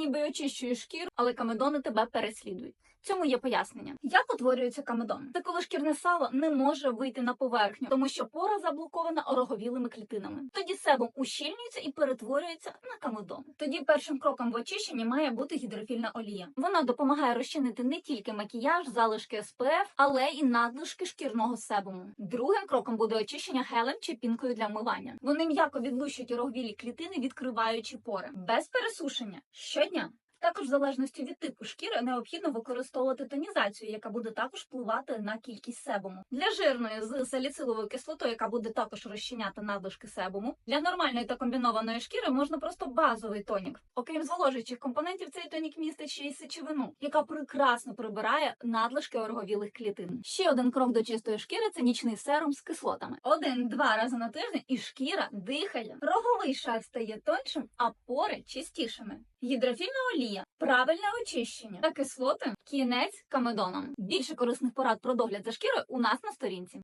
ніби й очищуєш шкіру, але камедони тебе переслідують. Цьому є пояснення. Як утворюється камедон? Це коли шкірне сало не може вийти на поверхню, тому що пора заблокована ороговілими клітинами. Тоді себум ущільнюється і перетворюється на камедон. Тоді першим кроком в очищенні має бути гідрофільна олія. Вона допомагає розчинити не тільки макіяж, залишки СПФ, але й надлишки шкірного себуму. Другим кроком буде очищення гелем чи пінкою для вмивання. Вони м'яко відлущують ороговілі клітини, відкриваючи пори без пересушення щодня. Також, в залежності від типу шкіри, необхідно використовувати тонізацію, яка буде також впливати на кількість себуму. Для жирної з саліциловою кислотою, яка буде також розчиняти надлишки себуму. Для нормальної та комбінованої шкіри можна просто базовий тонік. Окрім зволожуючих компонентів, цей тонік містить ще й сечовину, яка прекрасно прибирає надлишки ороговілих клітин. Ще один крок до чистої шкіри це нічний серум з кислотами. Один-два рази на тиждень, і шкіра дихає. Роговий шар стає тоншим, а пори чистішими. Гідрофільна олія, правильне очищення та кислоти кінець камедоном. Більше корисних порад про догляд за шкірою у нас на сторінці.